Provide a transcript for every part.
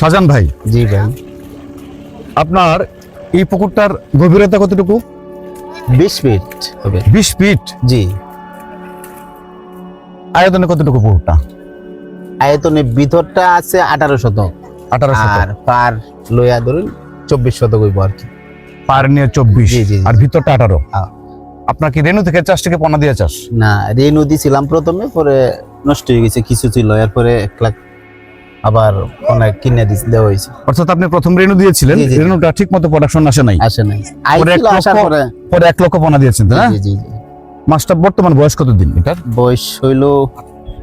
শাহজাহান ভাই। জি ভাই। আপনার এই পুকুরটার গভীরতা কতটুকু? বিশ ফিট হবে। বিশ ফিট জি। আয়তনে কতটুকু পুকুরটা? আয়তনে ভিতরটা আছে আঠারো শতক। আঠারো আর পার লইয়া ধরুন চব্বিশ শতক হইব আর কি। পার নিয়ে চব্বিশ। আর ভিতরটা আঠারো। হ্যাঁ। আপনার কি রেণু থেকে চাষ থেকে পোনা দিয়ে চাষ? না রেনু দিছিলাম প্রথমে পরে নষ্ট হয়ে গেছে কিছু ছিল এরপরে এক লাখ আবার অনেক কিনে দেওয়া হয়েছে। অর্থাৎ আপনি প্রথম রেণু দিয়েছিলেন। রেণুটা ঠিক মতো প্রোডাকশন আসে নাই। আসে নাই। পরে এক লক্ষ- পরে। পরে এক লক্ষ পোনা দিয়েছেন তাই না? জি জি মাছটা বর্তমান বয়স কত দিন এটার? বয়স হইল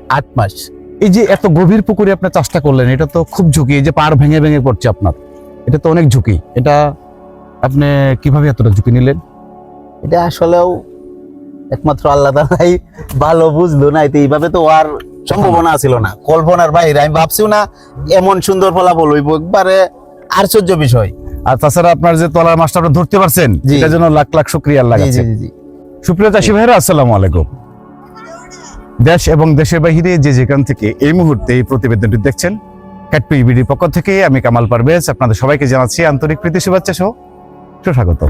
আট মাস। এই যে এত গভীর পুকুরে আপনি চাষটা করলেন এটা তো খুব ঝুঁকি এই যে পার ভেঙে ভেঙে পড়ছে আপনার। এটা তো অনেক ঝুঁকি। এটা আপনি কীভাবে এতটা ঝুঁকি নিলেন? এটা আসলেও একমাত্র আল্লাহ তালাই ভালো বুঝলো না এইভাবে তো আর সম্ভাবনা ছিল না। কল্পনার বাইরে আমি ভাবছিও না এমন সুন্দর ফলাফল হইব। একবারে আশ্চর্য বিষয়। আর তাছাড়া আপনার যে তলার মাছটা আপনি ধরতে পারছেন এটার জন্য লাখ লাখ শুক্রিয়া জি সুপ্রিয় চাষি ভাইরা আসসালামু আলাইকুম। দেশ এবং দেশের বাহিরে যে যেখান থেকে এই মুহূর্তে এই প্রতিবেদনটি দেখছেন ক্যাটপি বিডির পক্ষ থেকে আমি কামাল পারভেজ আপনাদের সবাইকে জানাচ্ছি আন্তরিক প্রীতি শুভেচ্ছা সহ সুস্বাগত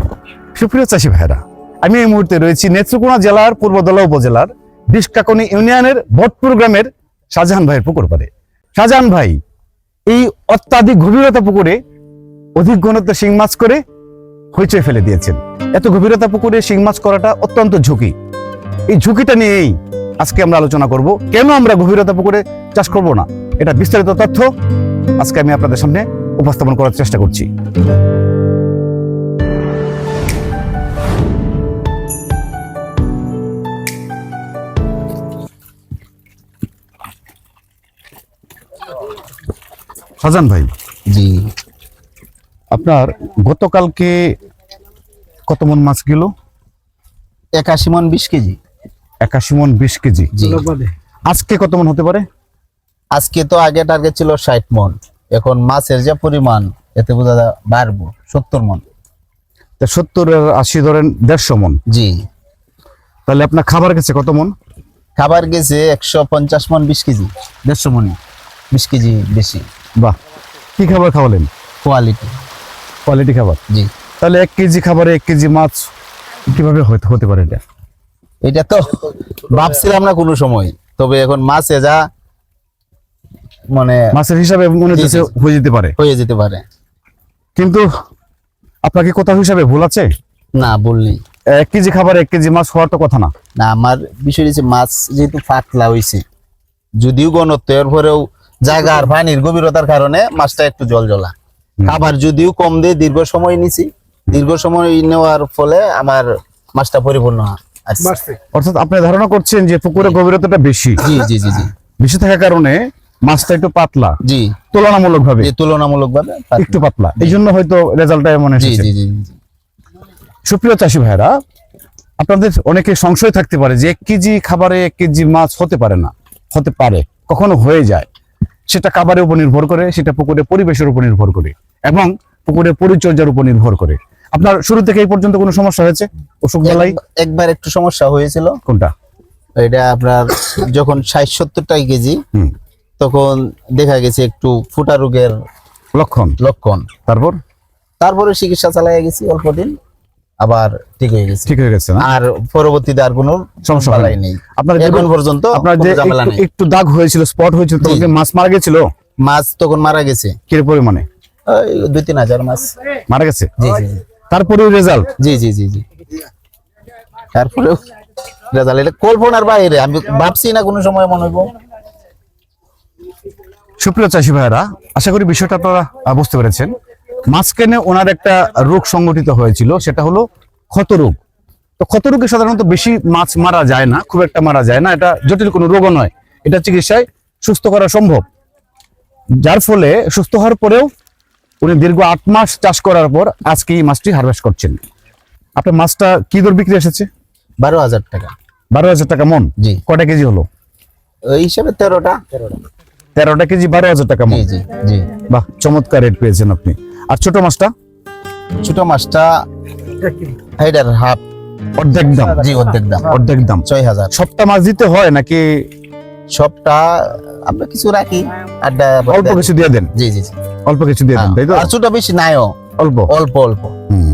সুপ্রিয় চাষি ভাইরা আমি এই মুহূর্তে রয়েছি নেত্রকোনা জেলার পূর্বদলা উপজেলার বিশকাকনি ইউনিয়নের ভটপুর গ্রামের শাহজাহান ভাইয়ের পুকুর পারে শাহজাহান ভাই, এই অত্যাধিক গভীরতা পুকুরে অধিক ঘনত্ব শিং মাছ করে হইচই ফেলে দিয়েছেন। এত গভীরতা পুকুরে শিং মাছ করাটা অত্যন্ত ঝুঁকি। এই ঝুঁকিটা নিয়েই আজকে আমরা আলোচনা করব। কেন আমরা গভীরতা পুকুরে চাষ করব না? এটা বিস্তারিত তথ্য আজকে আমি আপনাদের সামনে উপস্থাপন করার চেষ্টা করছি। সাজান ভাই। জি। আপনার গতকালকে কত মন মাছ গেল? একাশি মন বিশ কেজি। একাশি মন বিশ কেজি। আজকে কত মন হতে পারে? আজকে তো আগে টার্গেট ছিল ষাট মন। এখন মাছের যে পরিমাণ এতে বোঝা যায় বাড়বো সত্তর মন। তা সত্তর আশি ধরেন দেড়শো মন। জি। তাহলে আপনার খাবার গেছে কত মন? খাবার গেছে একশো পঞ্চাশ মন বিশ কেজি। দেড়শো মন বিশ কেজি বেশি। বাহ কি খাবার খাওয়ালেন? কোয়ালিটি কোয়ালিটি খাবার? জি। তাহলে এক কেজি খাবারে এক কেজি মাছ কীভাবে হতে পারে এটা? এটা তো ভাবছিলাম না কোনো সময় তবে এখন মাছে যা মানে মাছের হিসাবে মনে হচ্ছে হয়ে যেতে পারে। হয়ে যেতে পারে। কিন্তু আপনাকে কোথাও হিসাবে ভুল আছে? না বললি এক কেজি খাবার এক কেজি মাছ হওয়ার তো কথা না। না আমার বিষয় হচ্ছে মাছ যেহেতু পাতলা হয়েছে যদিও ঘনত্ব এর জায়গা আর পানির গভীরতার কারণে মাছটা একটু জল জ্বলা খাবার যদিও কম দিয়ে দীর্ঘ সময় নিছি দীর্ঘ সময় নেওয়ার ফলে আমার মাছটা পরিপূর্ণ আসছে। অর্থাৎ আপনি ধারণা করছেন যে পুকুরের গভীরতাটা বেশি। জি জি জি জি। বেশি থাকার কারণে মাছটা একটু পাতলা। জি। তুলনামূলক ভাবে তুলনামূলক ভাবে একটু পাতলা। এই জন্য হয়তো রেজাল্টটা এমন এসেছে। জি জি জি। সুপ্রিয় চাষি ভাইরা আপনাদের অনেকে সংশয় থাকতে পারে যে এক কেজি খাবারে এক কেজি মাছ হতে পারে না হতে পারে কখনো হয়ে যায়। সেটা খাবারের উপর নির্ভর করে সেটা পুকুরের পরিবেশের উপর নির্ভর করে এবং পুকুরের পরিচর্যার উপর নির্ভর করে। আপনার শুরু থেকে এই পর্যন্ত কোনো সমস্যা হয়েছে? অসুখ বেলায় একবার একটু সমস্যা হয়েছিল। কোনটা? এটা আপনার যখন ষাট সত্তর টাকা কেজি হুম। তখন দেখা গেছে একটু ফুটা রোগের লক্ষণ? লক্ষণ। তারপর? তারপরে চিকিৎসা চালাই গেছি অল্প দিন। আবার ঠিক হয়ে গেছে। ঠিক হয়ে গেছে আর পরবর্তীতে আর কোনো সমস্যা নেই। আপনার এখন পর্যন্ত আপনার যে একটু- দাগ হয়েছিল স্পট হয়েছিল তখন। মাছ মারা গেছিল? মাছ তখন মারা গেছে। কি পরিমাণে? দুই তিন হাজার মাছ। মারা গেছে? জি জি জি। তারপরে রেজাল্ট জি জি জি জি। তারপরেও রেজাল্ট এটা কল্পনার বাইরে আমি ভাবছি না কোনো সময় মনে হইব। সুপ্রিয় চাষি ভাইরা আশা করি বিষয়টা আপনারা বুঝতে পেরেছেন। মাঝখানে ওনার একটা রোগ সংগঠিত হয়েছিল সেটা হলো ক্ষত রোগ তো ক্ষত রোগে সাধারণত বেশি মাছ মারা যায় না খুব একটা মারা যায় না এটা জটিল কোনো রোগও নয়। এটা চিকিৎসায় সুস্থ করা সম্ভব। যার ফলে সুস্থ হওয়ার পরেও উনি দীর্ঘ আট মাস চাষ করার পর আজকে এই মাছটি হারভেস্ট করছেন। আপনার মাছটা কি দর বিক্রি এসেছে? বারো হাজার টাকা। বারো হাজার টাকা মন? জি। কটা কেজি হলো? ওই হিসাবে তেরোটা। তেরোটা কেজি বারো হাজার টাকা মন। জি জি বাহ চমৎকার রেট পেয়েছেন আপনি। আর ছোট মাছটা? ছোট মাছটা হাইডার হাফ। অর্ধেক দাম। জি অর্ধেক দাম। অর্ধেক দাম। ছয় হাজার। সবটা মাছ দিতে হয় নাকি? সবটা আমরা কিছু রাখি আড্ডা অল্প কিছু দিয়ে দেন? জি জি অল্প কিছু দিয়ে দেন তাই তো? আর ছোট বেশি নাইও। অল্প? অল্প অল্প।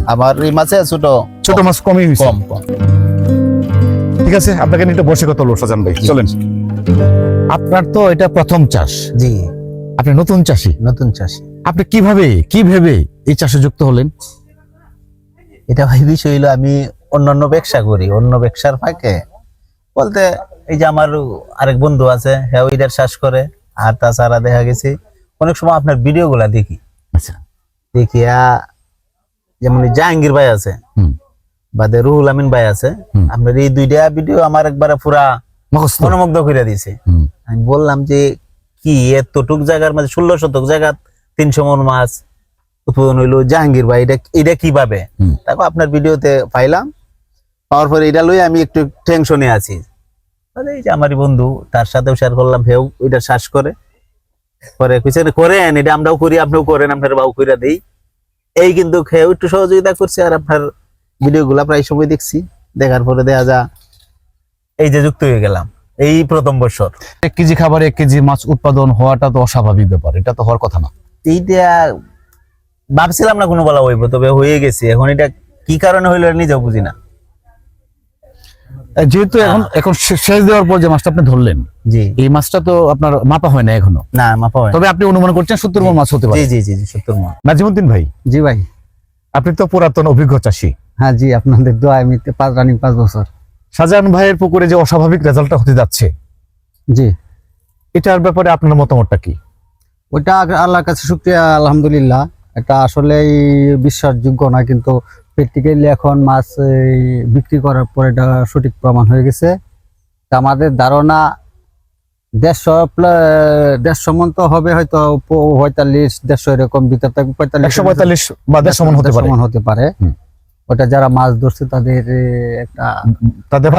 আবার এই মাছে ছোট। ছোট মাছ কমই হয়েছে। কম কম। ঠিক আছে আপনাকে নিয়ে বসে কথা বলব সাজান ভাই। চলেন। আপনার তো এটা প্রথম চাষ। জি। আপনি নতুন চাষি? নতুন চাষি। আপনি কীভাবে কি ভেবে এই চাষে যুক্ত হলেন? এটা ভাই বিষয় হইল আমি অন্যান্য ব্যবসা করি অন্য ব্যবসার ফাঁকে। বলতে এই যে আমার আরেক বন্ধু আছে হ্যাঁ ওইটার শ্বাস করে আর তাছাড়া দেখা গেছে অনেক সময় আপনার ভিডিও গুলা দেখি। আচ্ছা। দেখিয়া যেমন জাহাঙ্গীর ভাই আছে বাদে রুহুল আমিন ভাই আছে। আপনার এই দুইটা ভিডিও আমার একবারে পুরা মনোমুগ্ধ করে দিছে। আমি বললাম যে কি এতটুক জায়গার মাঝে ষোলো শতক জায়গা তিনশো মন মাছ উৎপাদন হইল জাহাঙ্গীর ভাই এটা এটা কীভাবে। তারপর আপনার ভিডিওতে পাইলাম পাওয়ার পরে এটা লই আমি একটু টেনশনে আছি। তাহলে এই যে আমারই বন্ধু তার সাথেও শেয়ার করলাম হেউ এটা শ্বাস করে। পরে কইছে রে, করেন এটা আমরাও করি আপনিও করেন আপনার বাবু কইরা দেই। এই কিন্তু খেয়ে একটু সহযোগিতা করছে আর আপনার ভিডিও গুলা প্রায় সময় দেখছি। দেখার পরে দেখা যা এই যে যুক্ত হয়ে গেলাম এই প্রথম বছর। এক কেজি খাবার এক কেজি মাছ উৎপাদন হওয়াটা তো অস্বাভাবিক ব্যাপার এটা তো হওয়ার কথা না। এইটা ভাবছিলাম না কোনো বলা হইব তবে হয়ে গেছে। এখন এটা কি কারণে হইল নিজেও বুঝি না। যেহেতু এখন এখন শেষ দেওয়ার পর যে মাছটা আপনি ধরলেন জি। এই মাছটা তো আপনার মাপা হয় না এখনও। না মাপা হয় তবে আপনি অনুমান করছেন সত্তর মন মাছ হতে পারে। জি জি জি জি সত্তর মন। নাজিমুদ্দিন ভাই জি ভাই। আপনি তো পুরাতন অভিজ্ঞ চাষী। হ্যাঁ জি আপনাদের দোয়া আমি পাঁচ রানিং পাঁচ বছর। শাহজাহান ভাইয়ের পুকুরে যে অস্বাভাবিক রেজাল্টটা হতে যাচ্ছে জি। এটার ব্যাপারে আপনার মতামতটা কি? ওইটা আল্লাহর কাছে শুক্রিয়া আলহামদুলিল্লাহ। এটা আসলেই বিশ্বাসযোগ্য না কিন্তু প্র্যাকটিক্যালি এখন মাছ বিক্রি করার পর এটা সঠিক প্রমাণ হয়ে গেছে। তা আমাদের ধারণা দেড়শো দেড়শো মন তো হবে হয়তো পঁয়তাল্লিশ দেড়শো এরকম ভিতর থেকে পঁয়তাল্লিশ পঁয়তাল্লিশ বা দেড়শো মন হতে পারে। হতে পারে। ওটা যারা মাছ ধরছে তাদের একটা তাদের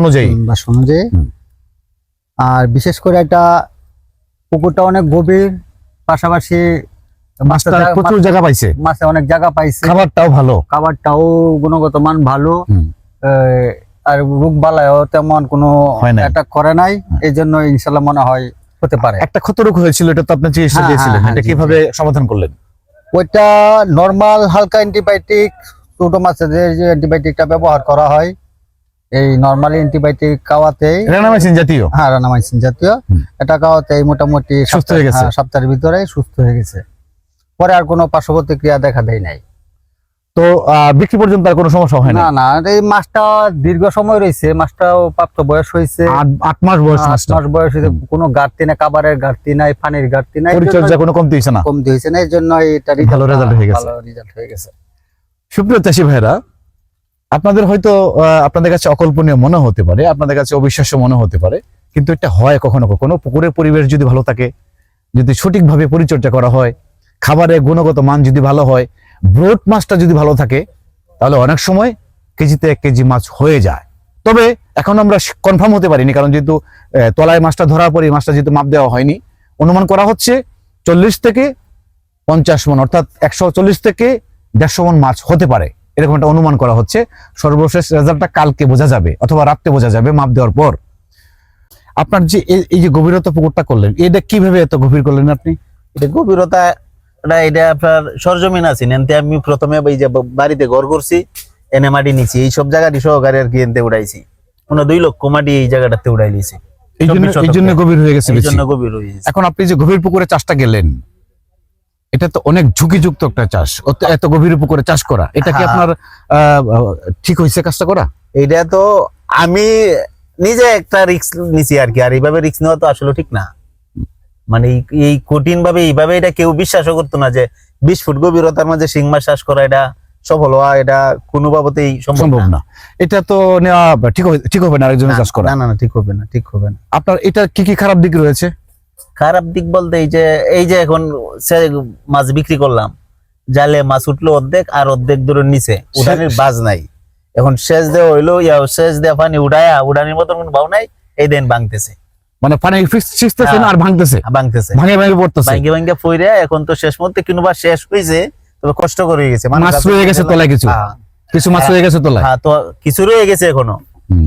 অনুযায়ী। অনুযায়ী। আর বিশেষ করে এটা পুকুরটা অনেক গভীর পাশাপাশি মাছটা প্রচুর জায়গা পাইছে। মাছে অনেক জায়গা পাইছে। খাবারটাও ভালো। খাবারটাও গুণগত মান ভালো। আর রোগ বালায়ও তেমন কোনো হয়। অ্যাটাক করে নাই। এই জন্য ইনশাল্লাহ মনে হয় হতে পারে। একটা ক্ষতরোগ হয়েছিল এটা তো আপনি চিকিৎসা হ্যাঁ, দিয়েছিলেন। হ্যাঁ, এটা কীভাবে সমাধান করলেন? ওইটা নর্মাল হালকা অ্যান্টিবায়োটিক ছোট মাছের যে অ্যান্টিবায়োটিকটা ব্যবহার করা হয় এই নর্মালি অ্যান্টিবায়োটিক খাওয়াতেই রেনামাইসিন জাতীয়? হ্যাঁ রানামাইসিন জাতীয়। এটা খাওয়াতে মোটামুটি সুস্থ হয়ে গেছে। হ্যাঁ, সপ্তাহের ভিতরে সুস্থ হয়ে গেছে। পরে আর কোনো পার্শ্ব প্রতিক্রিয়া দেখা দেয় নাই। তো বিক্রি পর্যন্ত আর কোনো সমস্যা হয় না না এই মাছটা দীর্ঘ সময় রয়েছে। মাছটাও প্রাপ্ত বয়স হয়েছে। আট- মাস বয়স আট মাস বয়স হয়েছে। কোনো ঘাটতি নাই খাবারের ঘাটতি নাই পানির ঘাটতি নাই। পরিচর্যা কোনো কমতি হয়েছে না? কমতি হয়েছে না। এই জন্য এটা ভালো result হয়ে গেছে। ভালো রেজাল্ট হয়ে গেছে। সুপ্রিয় চাষী ভাইরা আপনাদের হয়তো আপনাদের কাছে অকল্পনীয় মনে হতে পারে, আপনাদের কাছে অবিশ্বাস্য মনে হতে পারে, কিন্তু এটা হয় কখনো কখনো। পুকুরের পরিবেশ যদি ভালো থাকে, যদি সঠিকভাবে পরিচর্যা করা হয়, খাবারের গুণগত মান যদি ভালো হয় ব্রোড মাছটা যদি ভালো থাকে, তাহলে অনেক সময় কেজিতে এক কেজি মাছ হয়ে যায়। তবে এখন আমরা কনফার্ম হতে পারিনি, কারণ যেহেতু তলায় মাছটা ধরার পরে মাছটা যেহেতু মাপ দেওয়া হয়নি, অনুমান করা হচ্ছে চল্লিশ থেকে পঞ্চাশ মন, অর্থাৎ একশো চল্লিশ থেকে দেড়শো মন মাছ হতে পারে। এরকম একটা অনুমান করা হচ্ছে। সর্বশেষ রেজাল্টটা কালকে বোঝা যাবে অথবা রাত্রে বোঝা যাবে মাপ দেওয়ার পর। আপনার যে এই- যে গভীরতা পুকুরটা করলেন এটা কীভাবে এত গভীর করলেন আপনি? এটা গভীরতা এটা এটা আপনার সরজমিন আছে এনতে আমি প্রথমে এই যে বাড়িতে ঘর করছি এনে মাটি নিছি এই সব জায়গাটি সহকারে আর কি এনতে উড়াইছি। কোনো দুই লক্ষ মাটি এই জায়গাটাতে উড়াই লিছি এই জন্য চব্বিশ এই জন্য গভীর হয়ে গেছে জন্য গভীর হয়ে গেছে। এখন আপনি যে গভীর পুকুরে চাষটা গেলেন এটা তো অনেক ঝুঁকিযুক্ত একটা চাষ। এত গভীর পুকুরে চাষ করা এটা কি হ্যাঁ। আপনার ঠিক হয়েছে কাজটা করা? এইটা তো আমি নিজে একটা রিস্ক নিছি আর কি আর এইভাবে রিস্ক নেওয়া তো আসলে ঠিক না। মানে এই- কঠিন ভাবে এইভাবে এটা কেউ বিশ্বাসও করতো না যে বিশ ফুট গভীরতার মাঝে শিং মাছ চাষ করা এটা সফল হওয়া এটা কোনো বাবতেই সম্ভব না। এটা তো নেওয়া ঠিক হবে ঠিক হবে না আরেকজনের চাষ করা? না না না ঠিক হবে না ঠিক হবে না। আপনার এটা কি কি খারাপ দিক রয়েছে? খারাপ দিক বলতে এই যে এই যে এখন সে মাছ বিক্রি করলাম জালে মাছ উঠল অর্ধেক আর অর্ধেক ধরে নিচে উঠানির বাজ নাই। এখন শেষ দেওয়া হইল ইয়া শেষ দেওয়া পানি উঠায়া উঠানির মতন কোনো ভাও নাই এই দিন ভাঙতেছে। মানে পানি শিখতেছে হ্যাঁ। আর ভাঙতেছে? ভাঙতেছে। ভাঙে ভাঙে পড়তেছে। ভাঙ্গে ভাঙ্গে ফইরে এখন তো শেষ মুহূর্তে কিনুবা শেষ হয়েছে তবে কষ্ট করে গেছে। মাছ রয়ে গেছে তলায় কিছু। হ্যাঁ, কিছু মাছ রয়ে গেছে তোলায়। হ্যাঁ তো কিছু রয়ে গেছে এখনও।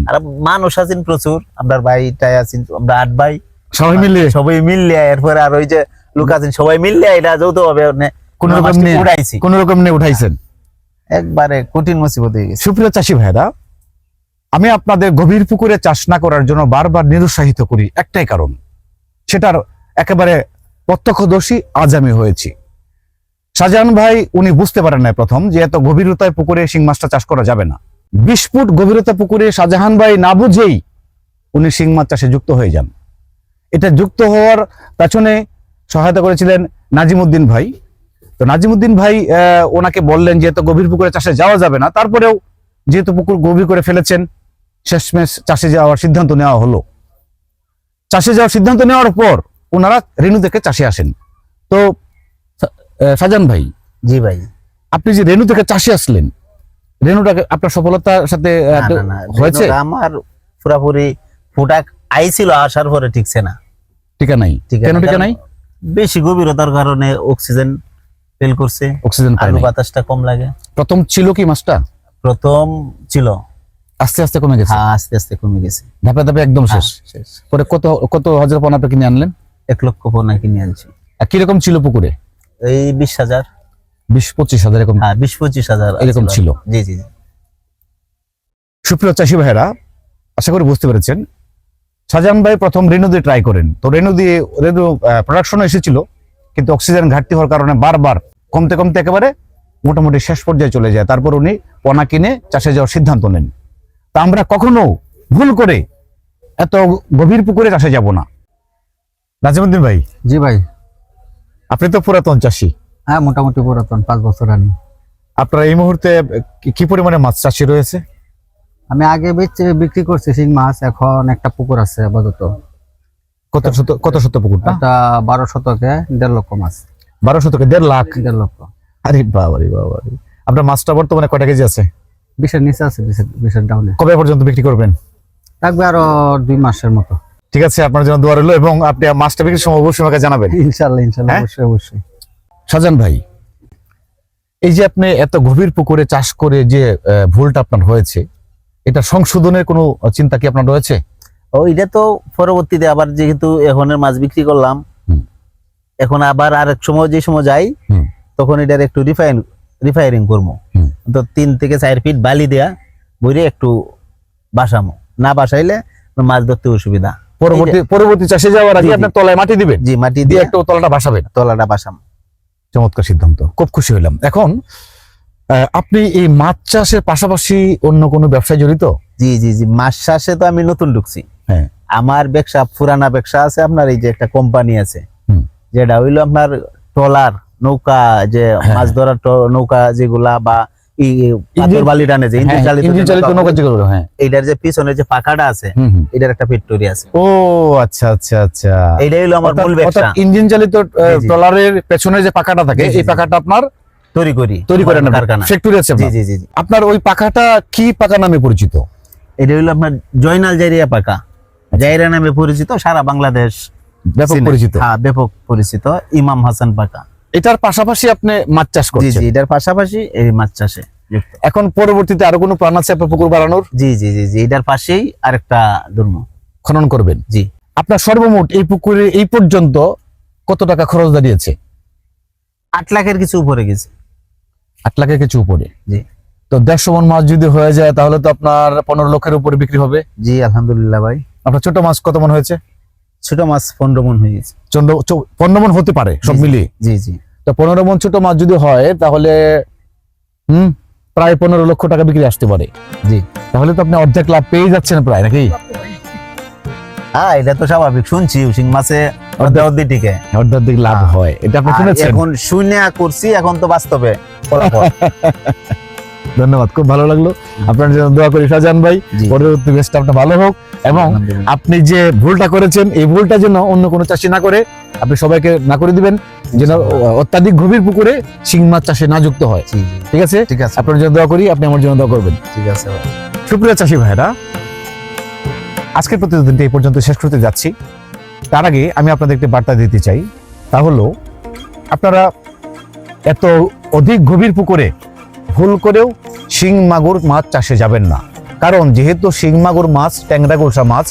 আর মানুষ আছেন প্রচুর। আপনার ভাই টাই আছেন আমরা আট ভাই। সবাই মিলে? সবাই মিললে এরপরে আর ওই যে লুকাছেন সবাই মিললে এটা যৌথ ভাবে কোন রকম নিয়ে উড়াইছি। কোন রকম নিয়ে উঠাইছেন? একবারে কঠিন মুসিবত হয়ে গেছে। সুপ্রিয় চাষি ভাইরা আমি আপনাদের গভীর পুকুরে চাষ না করার জন্য বারবার নিরুৎসাহিত করি একটাই কারণ। সেটার একেবারে প্রত্যক্ষদর্শী আজ আমি হয়েছি। শাহজাহান ভাই উনি বুঝতে পারেন না প্রথম যে এত গভীরতায় পুকুরে শিং মাছটা চাষ করা যাবে না। বিশ ফুট গভীরতা পুকুরে শাহজাহান ভাই না বুঝেই উনি শিং মাছ চাষে যুক্ত হয়ে যান। এটা যুক্ত হওয়ার পেছনে সহায়তা করেছিলেন নাজিমুদ্দিন ভাই। তো নাজিমুদ্দিন ভাই ওনাকে বললেন যে এত গভীর পুকুরে চাষে যাওয়া যাবে না। তারপরেও যেহেতু পুকুর গভীর করে ফেলেছেন শেষমেশ চাষে যাওয়ার সিদ্ধান্ত নেওয়া হলো। চাষে যাওয়ার সিদ্ধান্ত নেওয়ার পর ওনারা রেণু থেকে চাষে আসেন। তো সা- আহ, শাহজাহান ভাই জি ভাই। আপনি যে রেণু থেকে চাষে আসলেন রেণুটাকে আপনার সফলতার সাথে হয়েছে? আমার পুরাপুরি ফুটা আইছিল আসার পরে ঠিকছে না। টিকা নাই? ঠিক কেন টিকা নাই? বেশি গভীরতার কারণে অক্সিজেন ফেল করছে অক্সিজেন আলু বাতাসটা কম লাগে। প্রথম ছিল কি মাছটা? প্রথম ছিল। আস্তে আস্তে কমে গেছে? হ্যাঁ আস্তে আস্তে কমে গেছে। ধাপে ধাপে একদম শেষ হ্যাঁ, শেষ। পরে কত কত হাজার আপনি কিনে আনলেন? এক লক্ষ পোনা কিনে আনছি। আর কীরকম ছিল পুকুরে? এই বিশ হাজার। বিশ পঁচিশ হাজার এরকম। হ্যাঁ বিশ পঁচিশ হাজার এরকম ছিল। জি জি জি। সুপ্রিয় চাষি ভাইরা আশা করি বুঝতে পেরেছেন শাহজাহান ভাই প্রথম রেণু দিয়ে ট্রাই করেন। তো রেণু দিয়ে রেণু প্রোডাকশন এসেছিল কিন্তু অক্সিজেন ঘাটতি হওয়ার কারণে বারবার কমতে কমতে একেবারে মোটামুটি শেষ পর্যায়ে চলে যায়। তারপর উনি পনা কিনে চাষে যাওয়ার সিদ্ধান্ত নেন। তা আমরা কখনো ভুল করে এত গভীর পুকুরে চাষে যাব না। নাজিমুদ্দিন ভাই জি ভাই। আপনি তো পুরাতন চাষি। হ্যাঁ মোটামুটি পুরাতন পাঁচ বছর আনি আপনার এই মুহূর্তে কি- কি পরিমাণে মাছ চাষি রয়েছে? আমি আগে বিক্রি করছি শিং মাছ এখন একটা পুকুর আছে আপাতত। কত শত কত শত পুকুরটা? একটা বারো শতকে দেড় লক্ষ মাছ। বারো শতকে দেড় লাখ? দেড় লক্ষ। আরে বাবারে বাবারে। আপনার মাছটা বর্তমানে কয়টা কেজি আছে? বিশের নিচে আছে বিশের ডাউনে। কবে পর্যন্ত বিক্রি করবেন? থাকবে আরও দুই মাসের মতো। ঠিক আছে আপনার জন্য দোয়া রইল এবং আপনি মাছটা বিক্রির সময় অবশ্যই আমাকে জানাবেন। ইনশাল্লাহ ইনশাল্লাহ হ্যাঁ? অবশ্যই অবশ্যই। সাজান ভাই এই যে আপনি এত গভীর পুকুরে চাষ করে যে ভুলটা আপনার হয়েছে এটা সংশোধনের কোনো চিন্তা কি আপনার রয়েছে? ও এটা তো পরবর্তীতে আবার যেহেতু এখনের মাছ বিক্রি করলাম এখন আবার আরেক সময় যে সময় যাই তখন এটার একটু রিফাইন রিফায়ারিং করব। তো তিন থেকে চার ফিট বালি দেয়া বইরে একটু বাসামো। না বাসাইলে মাছ ধরতে অসুবিধা। পরবর্তী পরবর্তী চাষে যাওয়ার আগে। আপনার তলায় মাটি দিবেন? জি মাটি দিয়ে একটু তলাটা ভাসাবেন তলাটা বাসামো। চমৎকার সিদ্ধান্ত। খুব খুশি হলাম। এখন আপনি এই মাছ চাষের পাশাপাশি অন্য কোনো ব্যবসায় জড়িত? জি জি জি মাছ চাষে তো আমি নতুন ঢুকছি। হ্যাঁ। আমার ব্যবসা পুরানা ব্যবসা আছে আপনার এই যে একটা কোম্পানি আছে। যেটা হইল আপনার ট্রলার নৌকা যে হ্যাঁ। মাছ ধরার নৌকা যেগুলা বা টানে যে হ্যাঁ পিছনে যে পাকাটা আছে। এটার একটা ফ্যাক্টরি আছে। ও আচ্ছা আচ্ছা আচ্ছা। এইটাই হলো আমার মূল ব্যবসা। ইঞ্জিন চালিত। ট্রলারের পেছনে যে পাকাটা থাকে এই জি। পাকাটা আপনার তৈরি করি তৈরি করেন আমার কারখানা। ফ্যাক্টরি আছে জি জি জি জি। আপনার ওই পাকাটা কি পাকা নামে পরিচিত? এটা হলো আপনার জয়নাল জাইরিয়া পাকা জাইরিয়া নামে পরিচিত সারা বাংলাদেশ ব্যাপক পরিচিত? হ্যাঁ ব্যাপক পরিচিত ইমাম হাসান পাকা এটার পাশাপাশি আপনি মাছ চাষ করছেন জি এটার পাশাপাশি এই মাছ চাষে এখন পরবর্তীতে আরও কোনো প্ল্যান আছে আপনার পুকুর বাড়ানোর জি জি জি জি এটার পাশেই আরেকটা ধর্ম খনন করবেন? জি। আপনার সর্বমোট এই পুকুরে এই পর্যন্ত কত টাকা খরচ দাঁড়িয়েছে? আট লাখের কিছু উপরে গেছে। আট লাখের কিছু উপরে। জি। তো দেড়শো মন মাছ যদি হয়ে যায় তাহলে তো আপনার পনেরো লক্ষের উপরে বিক্রি হবে। জি আলহামদুলিল্লাহ ভাই। আপনার ছোট মাছ কত মন হয়েছে? ছোট মাছ পনেরো মন হয়ে গেছে। পনেরো মন হতে পারে সব। মিলিয়ে। জি জি। তো পনেরো মন ছোট মাছ যদি হয় তাহলে হুম প্রায় পনেরো লক্ষ টাকা বিক্রি আসতে পারে। জি। তাহলে তো আপনি অর্ধেক লাভ পেয়ে যাচ্ছেন প্রায় নাকি? হ্যাঁ এটা তো স্বাভাবিক। শুনছি শিং মাছে টিকে লাভ হ্যাঁ। হয়। এটা আপনি শুনেছেন? এখন শূন্য করছি এখন তো বাস্তবে ফলাফল। ধন্যবাদ খুব ভালো লাগল। আপনার জন্য দোয়া করি শাহজাহান ভাই। পরবর্তী বেশটা আপনার ভালো হোক। এবং আপনি যে ভুলটা করেছেন এই ভুলটা যেন অন্য কোনো চাষি না করে আপনি সবাইকে না করে দিবেন। যেন অত্যাধিক গভীর পুকুরে শিং মাছ চাষে না যুক্ত হয়। ঠিক আছে? ঠিক আছে। আপনার জন্য দোয়া করি আপনি আমার জন্য দোয়া করবেন। ঠিক আছে। সুপ্রিয় চাষি ভাইরা আজকের প্রতিবেদনটি এই পর্যন্ত শেষ করতে যাচ্ছি। তার আগে আমি আপনাদের একটি বার্তা দিতে চাই, তা হলো, আপনারা এত অধিক গভীর পুকুরে ভুল করেও শিং মাগুর মাছ চাষে যাবেন না। কারণ যেহেতু শিং মাগুর মাছ, ট্যাংরা গোলসা মাছ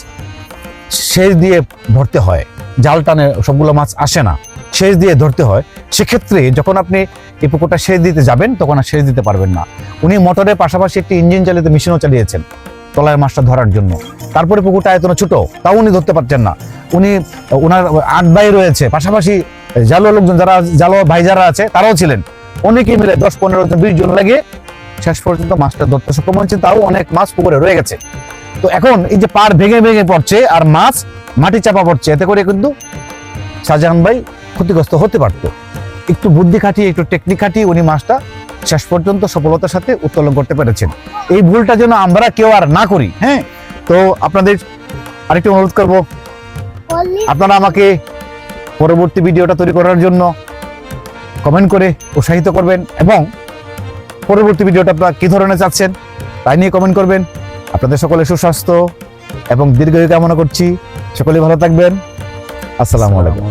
সেচ দিয়ে ভরতে হয়, জাল টানে সবগুলো মাছ আসে না, সেচ দিয়ে ধরতে হয়। সেক্ষেত্রে যখন আপনি এই পুকুরটা সেচ দিতে যাবেন, তখন আর সেচ দিতে পারবেন না। উনি মোটরের পাশাপাশি একটি ইঞ্জিন চালিত মেশিনও চালিয়েছেন, তলায় মাছটা ধরার জন্য। তারপরে পুকুরটা এত ছোট, তাও উনি ধরতে পারছেন না। উনি ওনার আট ভাই রয়েছে, পাশাপাশি জালো লোকজন যারা, জালো ভাই যারা আছে, তারাও ছিলেন। অনেকে মিলে দশ, পনেরো জন, বিশ জন লাগে শেষ পর্যন্ত মাছটা ধরতে সক্ষম হয়েছে তাও অনেক মাছ পুকুরে রয়ে গেছে। তো এখন এই যে পার ভেঙে ভেঙে পড়ছে আর মাছ মাটি চাপা পড়ছে, এতে করে কিন্তু শাহজাহান ভাই ক্ষতিগ্রস্ত হতে পারতো। একটু বুদ্ধি খাটিয়ে, একটু টেকনিক খাটিয়ে উনি মাছটা শেষ পর্যন্ত সফলতার সাথে উত্তোলন করতে পেরেছেন। এই ভুলটা যেন আমরা কেউ আর না করি হ্যাঁ? তো আপনাদের আরেকটু অনুরোধ করব। আপনারা আমাকে পরবর্তী ভিডিওটা তৈরি করার জন্য কমেন্ট করে উৎসাহিত করবেন এবং পরবর্তী ভিডিওটা আপনারা কী ধরনের চাচ্ছেন তাই নিয়ে কমেন্ট করবেন। আপনাদের সকলে সুস্বাস্থ্য এবং দীর্ঘায়ু কামনা করছি। সকলে ভালো থাকবেন। আসসালামু আলাইকুম।